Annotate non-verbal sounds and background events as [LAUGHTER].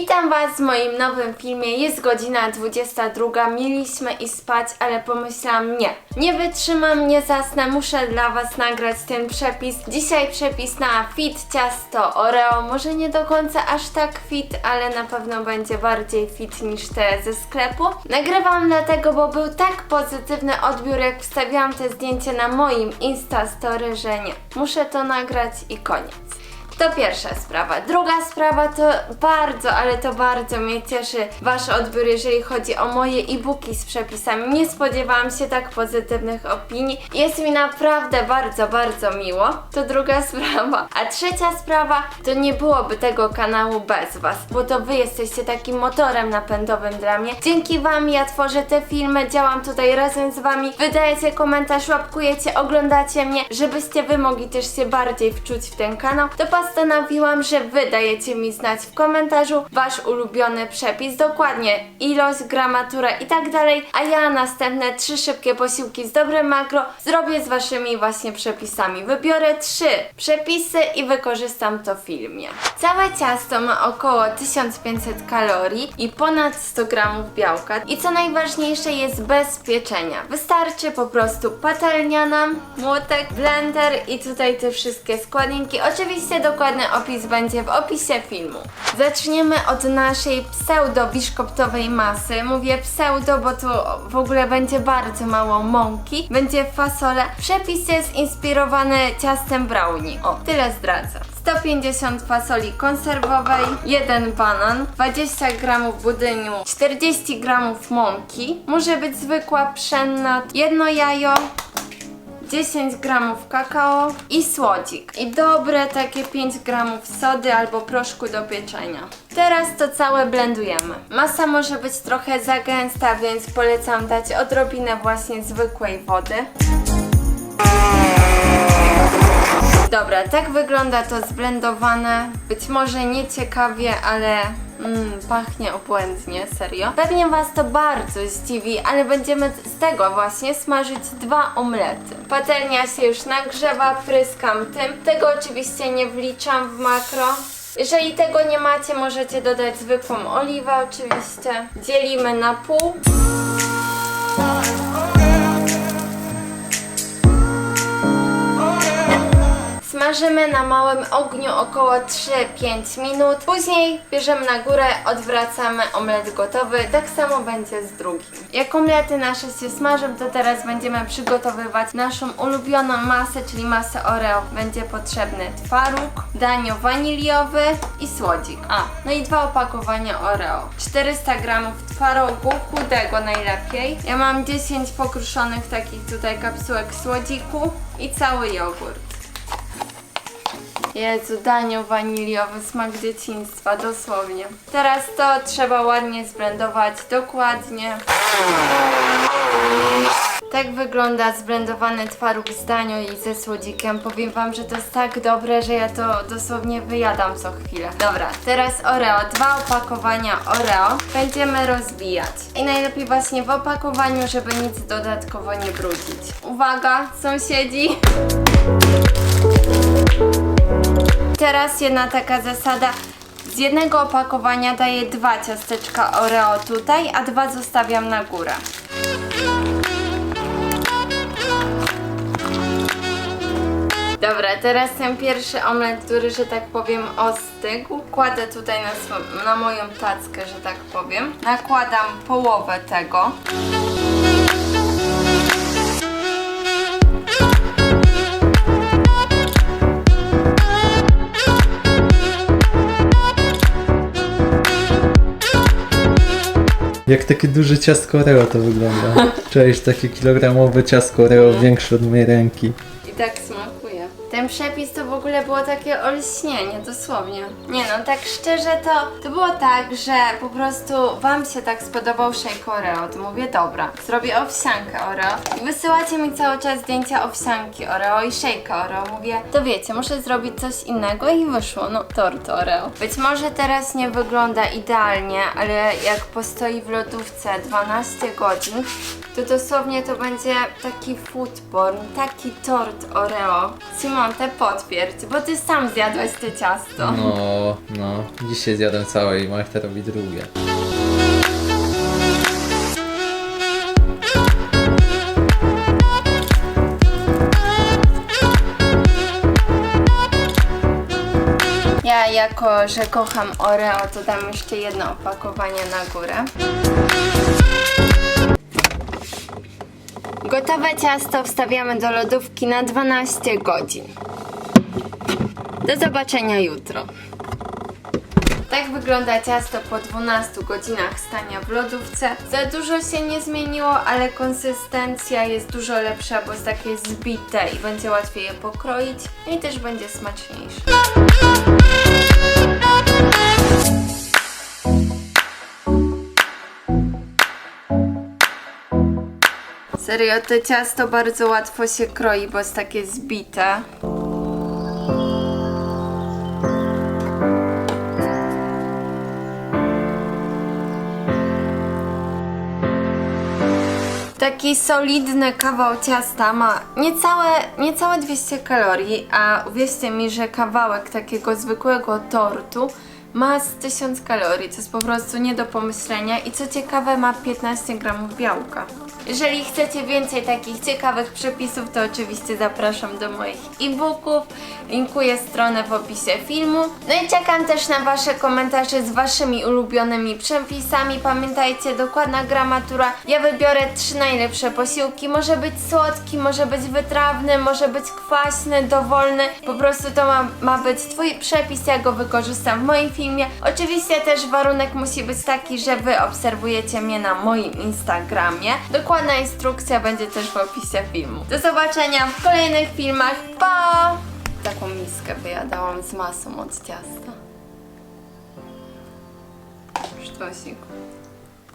Witam Was w moim nowym filmie. Jest godzina 22. Mieliśmy iść spać, ale pomyślałam nie. Nie wytrzymam, nie zasnę. Muszę dla Was nagrać ten przepis. Dzisiaj przepis na fit ciasto Oreo. Może nie do końca aż tak fit, ale na pewno będzie bardziej fit niż te ze sklepu. Nagrywam dlatego, bo był tak pozytywny odbiór, jak wstawiałam te zdjęcie na moim Insta Story, że nie. Muszę to nagrać i koniec. To pierwsza sprawa. Druga sprawa to bardzo, ale to bardzo mnie cieszy Wasz odbiór, jeżeli chodzi o moje e-booki z przepisami. Nie spodziewałam się tak pozytywnych opinii. Jest mi naprawdę bardzo, bardzo miło. To druga [LAUGHS] sprawa. A trzecia sprawa to nie byłoby tego kanału bez Was, bo to Wy jesteście takim motorem napędowym dla mnie. Dzięki Wam ja tworzę te filmy, działam tutaj razem z Wami. Wydajecie komentarz, łapkujecie, oglądacie mnie, żebyście Wy mogli też się bardziej wczuć w ten kanał. To postanowiłam, że Wy dajecie mi znać w komentarzu Wasz ulubiony przepis, dokładnie ilość, gramaturę i tak dalej, a ja następne trzy szybkie posiłki z dobrym makro zrobię z Waszymi właśnie przepisami. Wybiorę trzy przepisy i wykorzystam to w filmie. Całe ciasto ma około 1500 kalorii i ponad 100 gramów białka i co najważniejsze jest bez pieczenia. Wystarczy po prostu patelnia nam, młotek, blender i tutaj te wszystkie składniki. Oczywiście dokładny opis będzie w opisie filmu. Zaczniemy od naszej pseudo-biszkoptowej masy. Mówię pseudo, bo tu w ogóle będzie bardzo mało mąki. Będzie fasole. Przepis jest inspirowany ciastem brownie. O, tyle zdradzę. 150 fasoli konserwowej, 1 banan, 20 gramów budyniu, 40 gramów mąki, może być zwykła pszenna, jedno jajo, 10 gramów kakao i słodzik. I dobre takie 5 gramów sody albo proszku do pieczenia. Teraz to całe blendujemy. Masa może być trochę za gęsta, więc polecam dać odrobinę właśnie zwykłej wody. Dobra, tak wygląda to zblendowane. Być może nie ciekawie, ale mm, pachnie obłędnie, serio. Pewnie Was to bardzo zdziwi, ale będziemy z tego właśnie smażyć dwa omlety. Patelnia się już nagrzewa, pryskam tym. Tego oczywiście nie wliczam w makro. Jeżeli tego nie macie, możecie dodać zwykłą oliwę oczywiście. Dzielimy na pół. Smażymy na małym ogniu około 3-5 minut. Później bierzemy na górę, odwracamy omlet gotowy. Tak samo będzie z drugim. Jak omlety nasze się smażą, to teraz będziemy przygotowywać naszą ulubioną masę, czyli masę Oreo. Będzie potrzebny twaróg, danio waniliowy i słodzik. A, no i dwa opakowania Oreo. 400 gramów twarogu, chudego najlepiej. Ja mam 10 pokruszonych takich tutaj kapsułek słodziku i cały jogurt. Jezu, danio waniliowy, smak dzieciństwa, dosłownie. Teraz to trzeba ładnie zblendować, dokładnie. Tak wygląda zblendowany twaróg z danio i ze słodzikiem. Powiem wam, że to jest tak dobre, że ja to dosłownie wyjadam co chwilę. Dobra, teraz Oreo. Dwa opakowania Oreo. Będziemy rozbijać. I najlepiej właśnie w opakowaniu, żeby nic dodatkowo nie brudzić. Uwaga, sąsiedzi! Teraz jedna taka zasada. Z jednego opakowania daję dwa ciasteczka Oreo tutaj, a dwa zostawiam na górę. Dobra, teraz ten pierwszy omlet, który, że tak powiem, ostygł. Kładę tutaj na, na moją tackę, że tak powiem. Nakładam połowę tego. Jak takie duże ciastko Oreo to wygląda. Cześć, takie kilogramowe ciastko Oreo większe od mojej ręki. I tak smakuje. Ten przepis to w ogóle było takie olśnienie, dosłownie. Nie no, tak szczerze to, to było tak, że po prostu wam się tak spodobał shake Oreo, to mówię dobra, zrobię owsiankę Oreo i wysyłacie mi cały czas zdjęcia owsianki Oreo i shake Oreo. Mówię, to wiecie, muszę zrobić coś innego i wyszło, no tort Oreo. Być może teraz nie wygląda idealnie, ale jak postoi w lodówce 12 godzin, to dosłownie to będzie taki food porn, taki tort Oreo. Simon, sprzątę, potwierdź, bo ty sam zjadłeś te ciasto. No, no. Dzisiaj zjadłem całe i Marta robi drugie. Ja jako, że kocham Oreo, to dam jeszcze jedno opakowanie na górę. Gotowe ciasto wstawiamy do lodówki na 12 godzin. Do zobaczenia jutro. Tak wygląda ciasto po 12 godzinach stania w lodówce. Za dużo się nie zmieniło, ale konsystencja jest dużo lepsza, bo jest takie zbite i będzie łatwiej je pokroić. I też będzie smaczniejsze. Serio, to ciasto bardzo łatwo się kroi, bo jest takie zbite. Taki solidny kawał ciasta ma niecałe, niecałe 200 kalorii, a uwierzcie mi, że kawałek takiego zwykłego tortu ma z 1000 kalorii, co jest po prostu nie do pomyślenia i co ciekawe ma 15 gramów białka. Jeżeli chcecie więcej takich ciekawych przepisów, to oczywiście zapraszam do moich e-booków. Linkuję stronę w opisie filmu. No i czekam też na Wasze komentarze z Waszymi ulubionymi przepisami. Pamiętajcie, dokładna gramatura. Ja wybiorę trzy najlepsze posiłki. Może być słodki, może być wytrawny, może być kwaśny, dowolny. Po prostu to ma, ma być Twój przepis, ja go wykorzystam w moim filmie. Oczywiście też warunek musi być taki, że Wy obserwujecie mnie na moim Instagramie. Dokładna instrukcja będzie też w opisie filmu. Do zobaczenia w kolejnych filmach. Pa! Taką miskę wyjadałam z masą od ciasta. Sztosik.